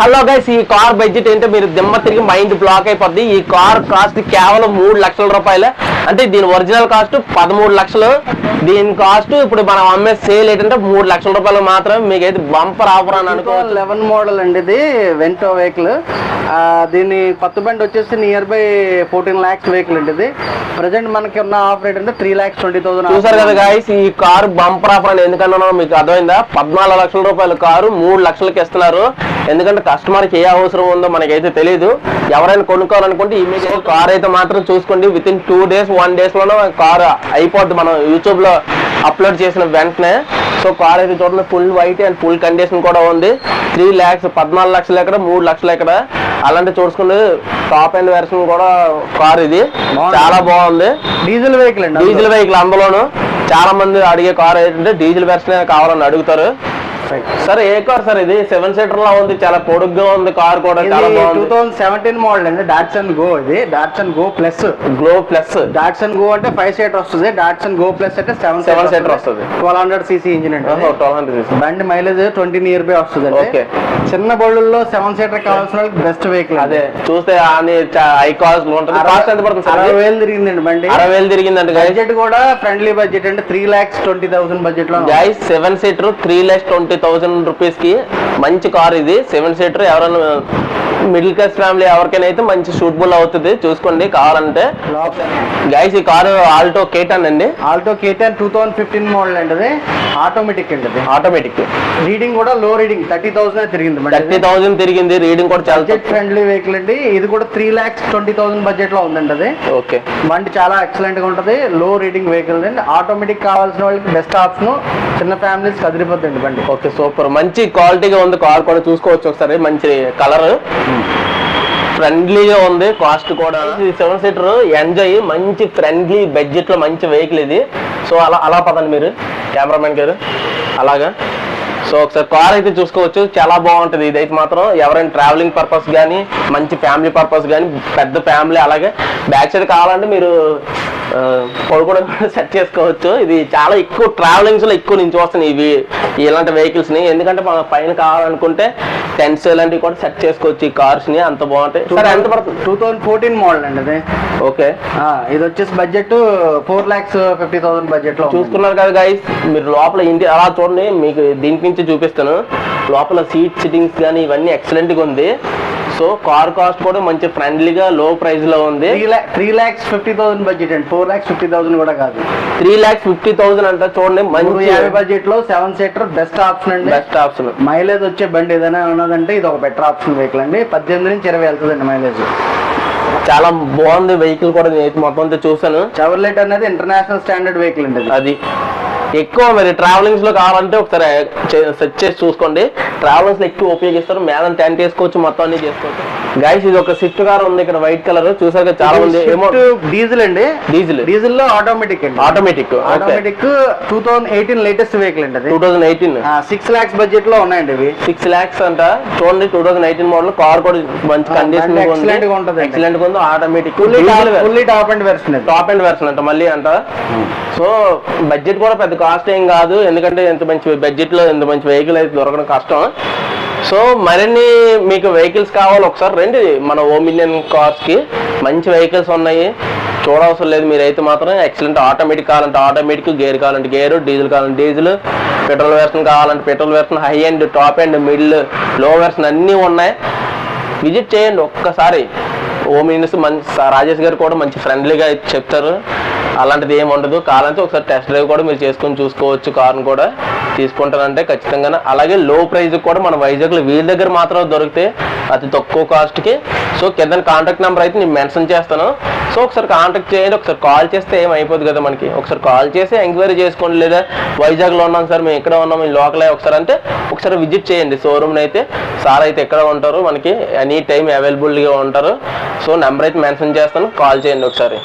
Hello guys ఈ car budget ఏంటో మీరు దిమ్మ తిరిగి మైండ్ బ్లాక్ అయిపోద్ది. ఈ కార్ కాస్ట్ కేవలం మూడు లక్షల రూపాయలే. అంటే దీని ఒరిజినల్ కాస్ట్ పదమూడు లక్షలు. దీని కాస్ట్ ఇప్పుడు మనం అమ్మే సేల్ ఏంటంటే మూడు లక్షల రూపాయలు మాత్రమే. మీకు అయితే బంపర్ ఆఫర్ అని అనుకో లెవెన్ మోడల్ అండి ఇది వెంటో వెహికల్ దీని కొత్త బండి వచ్చేసి near by fourteen lakhs vehicle అండి ఇది. ప్రజెంట్ మనకి ఉన్న ఆఫర్ రేట్ అంటే త్రీ ల్యాక్స్ ట్వంటీ థౌసండ్ చూసారు కదా గాయస్ ఈ కారు బంపర్ ఆఫర్ అని ఎందుకన్నా మీకు అర్థమైందా? పద్నాలుగు లక్షల రూపాయల కారు మూడు లక్షలకి ఇస్తున్నారు. ఎందుకంటే కస్టమర్కి ఏ అవసరం ఉందో మనకైతే తెలియదు ఎవరైనా కొనుక్కోవాలనుకుంటే ఇమేజ్ కార్ అయితే మాత్రం చూసుకోండి. Within two days one డేస్లోనే కార్ అయిపోద్ది. మనం యూట్యూబ్లో అప్లోడ్ చేసిన వెంటనే. సో కార్ అయితే చూడండి full white and full condition కూడా ఉంది. త్రీ ల్యాక్స్ పద్నాలుగు లక్షలు ఎక్కడ మూడు లక్షలు ఎక్కడ అలాంటి చూసుకుంటే టాప్ అండ్ వెర్షన్ కూడా కార్ ఇది. చాలా బాగుంది. డీజిల్ వెహికల్ డీజిల్ వెహికల్ అందులోను. చాలా మంది అడిగే కార్ ఏంటంటే డీజిల్ వెర్షన్ కావాలని అడుగుతారు. సార్ ఏ కార్ సార్ ఇది? సెవెన్ సీటర్ లా ఉంది చాలా పొడుగ్గా ఉంది కార్ కూడా చాలా టూ థౌసండ్ సెవెంటీన్ మోడల్ అండి డాట్సన్ గో ఇది. Datsun Go Plus Go Plus Datsun Go అంటే ఫైవ్ సీటర్ వస్తుంది డాట్సన్ గో ప్లస్ అంటే సెవెన్ Seven seater వస్తుంది. ట్వెల్వ్ హండ్రెడ్ సీసీ ఇంజిన్ అండి ట్వెల్వ్ హండ్రెడ్ బండి మైలేజ్ ట్వంటీ నియర్ బై వస్తుంది Okay. చిన్న బళ్ళల్లో సెవెన్ సీటర్ కావాల్సిన వాళ్ళకి బెస్ట్ వెహికల్ అదే చూస్తే అని హై కాస్ట్ ఉంటుంది. కాస్ట్ ఎంత పడుతుంది సార్ అరవై? వేలు తిరిగిందండి బండి. అరవై వేలు తిరిగిందంట గైస్ బడ్జెట్ కూడా ఫ్రెండ్లీ బడ్జెట్ అంటే త్రీ లాక్స్ ట్వంటీ థౌసండ్ బడ్జెట్లో seven seater three lakhs twenty thousand రూపీస్కి మంచి కార్ ఇది. సెవెన్ సీటర్ ఎవరైనా మిడిల్ క్లాస్ ఫ్యామిలీ ఎవరికైనా అయితే మంచి సూటబుల్ అవుతుంది. చూసుకోండి కావాలంటే గైస్ ఈ కారు ఆల్టో కేటన్ అండి. ఆల్టో కేటీఆర్ టూ థౌసండ్ ఫిఫ్టీన్ మోడల్ అండి అది ఆటోమేటిక్ అండి ఆటోమేటిక్ రీడింగ్ కూడా లో రీడింగ్ థర్టీ థౌసండ్ తిరిగింది థర్టీ థౌసండ్ తిరిగింది రీడింగ్ కూడా చాలా బడ్జెట్ ఫ్రెండ్లీ వెహికల్ అండి. ఇది కూడా త్రీ లాక్స్ ట్వంటీ థౌసండ్ బడ్జెట్లో ఉందండి అది ఓకే. బండి చాలా ఎక్సలెంట్గా ఉంటది. లో రీడింగ్ వెహికల్ అండి. ఆటోమేటిక్ కావాల్సిన వాళ్ళకి బెస్ట్ ఆప్షన్ చిన్న ఫ్యామిలీస్ కదిలిపోద్దండి బండి. ఓకే సూపర్ మంచి క్వాలిటీగా ఉంది కార్ కూడా. చూసుకోవచ్చు ఒకసారి. మంచి కలర్ ఫ్రెండ్లీగా ఉంది కాస్ట్ కూడా. సెవెన్ సీటర్ ఎంజాయ్ మంచి ఫ్రెండ్లీ బడ్జెట్లో మంచి వెహికల్ ఇది. సో అలా అలా పదండి మీరు. కెమెరామెన్ గారు అలాగా. సో ఒకసారి కార్ అయితే చూసుకోవచ్చు. చాలా బాగుంటుంది ఇదైతే మాత్రం. ఎవరైనా ట్రావెలింగ్ పర్పస్ కానీ మంచి ఫ్యామిలీ పర్పస్ కానీ పెద్ద ఫ్యామిలీ అలాగే బ్యాక్ సైడ్ కావాలంటే మీరు పడుకోవడం సెట్ చేసుకోవచ్చు. ఇది చాలా ఎక్కువ ట్రావెలింగ్స్లో ఎక్కువ నుంచి వస్తున్నాయి ఇవి ఇలాంటి వెహికల్స్ని. ఎందుకంటే మన పైన కావాలనుకుంటే టెంట్స్ ఇలాంటివి కూడా సెట్ చేసుకోవచ్చు ఈ కార్స్ని. అంత బాగుంటాయి. సరే ఎంత పడుతుంది? టూ థౌసండ్ ఫోర్టీన్ మోడల్ అండి అది. ఓకే. ఇది వచ్చేసి budget four lakhs fifty thousand బడ్జెట్లో. చూసుకున్నారు కదా గైస్ మీరు లోపల ఇంటి అలా చూడండి మీకు దీని నుంచి చూపిస్తాను. లోపల సీట్ సిట్టింగ్స్ కానీ ఇవన్నీ ఎక్సలెంట్గా ఉంది. సో కార్ కాస్ట్ కూడా మంచి ఫ్రెండ్లీగా లో ప్రైస్లో ఉంది. Three lakh three lakhs fifty thousand budget అండి. ఫోర్ ల్యాక్స్ ఫిఫ్టీ థౌసండ్ కూడా కాదు. త్రీ ల్యాక్స్ ఫిఫ్టీ థౌసండ్ అంట చూడండి. మంచి యాభై బడ్జెట్లో సెవెన్ సీటర్ బెస్ట్ ఆప్షన్ అండి. బెస్ట్ ఆప్షన్ మైలేజ్ వచ్చే బండి ఏదైనా ఉన్నదంటే ఇది ఒక బెటర్ ఆప్షన్ వెహికల్ అండి. పద్దెనిమిది నుంచి ఇరవై వెళ్తుందండి మైలేజ్ చాలా బాగుంది వెహికల్ కూడా నేను మొత్తం చూసాను చెవర్లెట్ అనేది ఇంటర్నేషనల్ స్టాండర్డ్ వెహికల్ అండి అది. ఎక్కువ మరి ట్రావెలింగ్స్లో కావాలంటే ఒకసారి సెర్చ్ చేసి చూసుకోండి. ట్రావెలింగ్స్లో ఎక్కువ ఉపయోగిస్తారు. మేడం టెంట్ వేసుకోవచ్చు మొత్తం అన్ని చేసుకోవచ్చు. గైస్ ఇది ఒక స్విఫ్ట్ కార్ ఉంది. ఇక్కడ వైట్ కలర్ చూసారు చాలా ఏమో Swift డీజిల్ అండి. డీజిల్ డీజిల్లో ఆటోమేటిక్ అండి. Automatic automatic two thousand eighteen latest vehicle అండి two thousand eighteen six lakhs బడ్జెట్లో ఉన్నాయండి ఇవి. సిక్స్ లాక్స్ అంట. చూడండి two thousand eighteen model car కూడా మంచి కండిషన్ excellent గా ఉంటదండి. ఎక్సలెంట్గా ఉంది. Automatic fully top end version top end version అంట మళ్ళీ అంట. సో బడ్జెట్ కూడా పెద్ద కాస్ట్ ఏం కాదు. ఎందుకంటే ఎంత మంచి బడ్జెట్లో ఎంత మంచి వెహికల్ అయితే దొరకడం కష్టం. సో మరిన్ని మీకు వెహికల్స్ కావాలి ఒకసారి రండి. మన ఓ మిలియన్ కార్స్కి మంచి వెహికల్స్ ఉన్నాయి. చూడవసరం లేదు మీరైతే మాత్రం. ఎక్సలెంట్ ఆటోమేటిక్ కావాలంటే ఆటోమేటిక్ గేర్ కావాలంటే గేర్ డీజిల్ కావాలంటే డీజిల్ పెట్రోల్ వెర్షన్ కావాలంటే petrol version high end top end మిడిల్లో వెర్షన్ అన్నీ ఉన్నాయి. విజిట్ చేయండి ఒక్కసారి. ఓ మినిస్ మంచి రాజేష్ గారు కూడా మంచి ఫ్రెండ్లీగా చెప్తారు. అలాంటిది ఏమి ఉండదు. కావాలంటే ఒకసారి టెస్ట్ డ్రైవ్ కూడా మీరు చేసుకొని చూసుకోవచ్చు కార్ను కూడా. తీసుకుంటానంటే ఖచ్చితంగా అలాగే లో ప్రైజ్ కూడా మన వైజాగ్లో వీళ్ళ దగ్గర మాత్రం దొరికితే అతి తక్కువ కాస్ట్కి సో కింద కాంటాక్ట్ నెంబర్ అయితే నేను మెన్షన్ చేస్తాను. సో ఒకసారి కాంటాక్ట్ చేయండి. ఒకసారి కాల్ చేస్తే ఏం అయిపోద్ది కదా మనకి. ఒకసారి కాల్ చేసి ఎంక్వైరీ చేసుకోండి. లేదా వైజాగ్లో ఉన్నాం సార్ మేము ఎక్కడ ఉన్నాం మేము లోకలే ఒకసారి అంటే ఒకసారి విజిట్ చేయండి. షోరూమ్ని అయితే. సార్ అయితే ఎక్కడ ఉంటారు? మనకి ఎనీ టైం అవైలబుల్గా ఉంటారు. సో నెంబర్ అయితే మెన్షన్ చేస్తాను. కాల్ చేయండి ఒకసారి.